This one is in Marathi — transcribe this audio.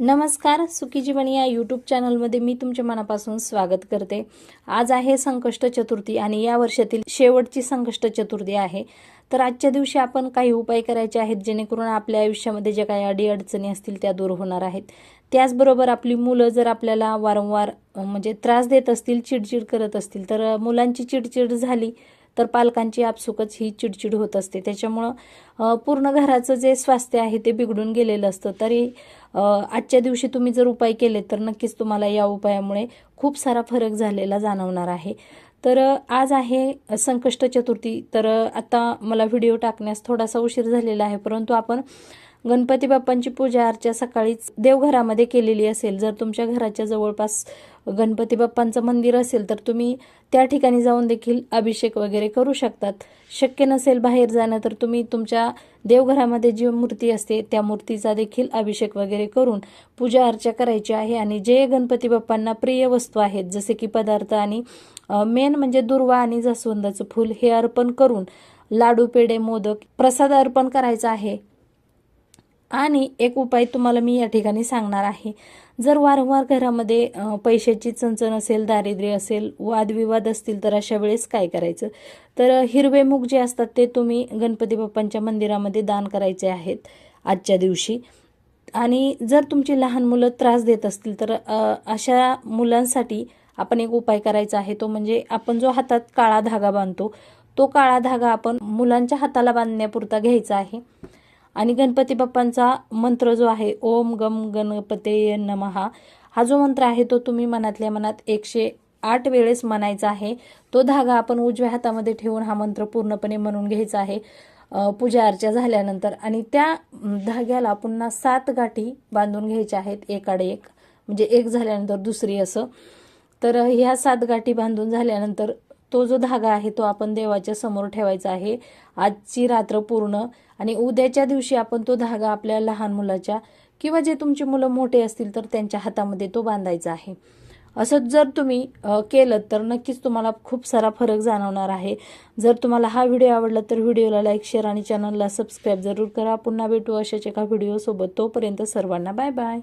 नमस्कार सुखी जीवन या यूट्यूब चॅनलमध्ये मी तुमच्या मनापासून स्वागत करते. आज आहे संकष्ट चतुर्थी आणि या वर्षातील शेवटची संकष्ट चतुर्थी आहे. तर आजच्या दिवशी आपण काही उपाय करायचे आहेत जेणेकरून आपल्या आयुष्यामध्ये ज्या काही अडीअडचणी असतील त्या दूर होणार आहेत. त्याचबरोबर आपली मुलं जर आपल्याला वारंवार म्हणजे त्रास देत असतील चिडचिड करत असतील तर मुलांची चिडचिड झाली तर पालकांची आपसुकच ही चिडचिड होत असते. त्याच्यामुळं पूर्ण घराचं जे स्वास्थ्य आहे ते बिघडून गेलेलं असतं. तरी आजच्या दिवशी तुम्ही जर उपाय केले तर नक्कीच तुम्हाला या उपायामुळे खूप सारा फरक झालेला जाणवणार आहे. तर आज आहे संकष्ट चतुर्थी तर आता मला व्हिडिओ टाकण्यास थोडासा उशीर झालेला आहे परंतु आपण गणपती बाप्पांची पूजा अर्चा सकाळीच देवघरामध्ये केलेली असेल. जर तुमच्या घराच्या जवळपास गणपती बाप्पांचं मंदिर असेल तर तुम्ही त्या ठिकाणी जाऊन देखील अभिषेक वगैरे करू शकतात. शक्य नसेल बाहेर जाणं तर तुम्ही तुमच्या देवघरामध्ये जी मूर्ती असते त्या मूर्तीचा देखील अभिषेक वगैरे करून पूजा अर्चा करायची आहे. आणि जे गणपती बाप्पांना प्रिय वस्तू आहेत जसे की पदार्थ आणि मेन म्हणजे दुर्वा आणि जास्वंदाचं फूल हे अर्पण करून लाडू पेढे मोदक प्रसाद अर्पण करायचा आहे. आणि एक उपाय तुम्हाला मी या ठिकाणी सांगणार आहे. जर वारंवार घरामध्ये पैशाची चणचण असेल दारिद्र्य असेल वादविवाद असतील तर अशा वेळेस काय करायचं? तर हिरवे मूग जे असतात ते तुम्ही गणपती बाप्पांच्या मंदिरामध्ये दान करायचे आहेत आजच्या दिवशी. आणि जर तुमची लहान मुलं त्रास देत असतील तर अशा मुलांसाठी आपण एक उपाय करायचा आहे. तो म्हणजे आपण जो हातात काळा धागा बांधतो तो काळा धागा आपण मुलांच्या हाताला बांधण्यापुरता घ्यायचा आहे. आणि गणपती बाप्पांचा मंत्र जो आहे ओम गम गणपते नमहा हा जो मंत्र आहे तो तुम्ही मनातल्या मनात एकशे आठ वेळेस म्हणायचा आहे. तो धागा आपण उजव्या हातामध्ये ठेवून हा मंत्र पूर्णपणे म्हणून घ्यायचा आहे. पूजा अर्चा झाल्यानंतर आणि त्या धाग्याला पुन्हा सात गाठी बांधून घ्यायच्या आहेत एकाडे एक म्हणजे एक झाल्यानंतर दुसरी असं. तर ह्या सात गाठी बांधून झाल्यानंतर तो जो धागा आहे तो आपण देवाच्या समोर ठेवायचा आहे. आजची रात्र पूर्ण आणि उद्याच्या दिवशी आपण तो धागा आपल्या लहान मुलाच्या किंवा जे तुमची मुलं मोठे असतील तर त्यांच्या हातामध्ये तो बांधायचा आहे. असं जर तुम्ही केलं तर नक्कीच तुम्हाला खूप सारा फरक जाणवणार आहे. जर तुम्हाला हा व्हिडिओ आवडला तर व्हिडिओला लाईक शेअर आणि चॅनलला सबस्क्राईब जरूर करा. पुन्हा भेटू अशाच एका व्हिडिओसोबत. तोपर्यंत सर्वांना बाय बाय.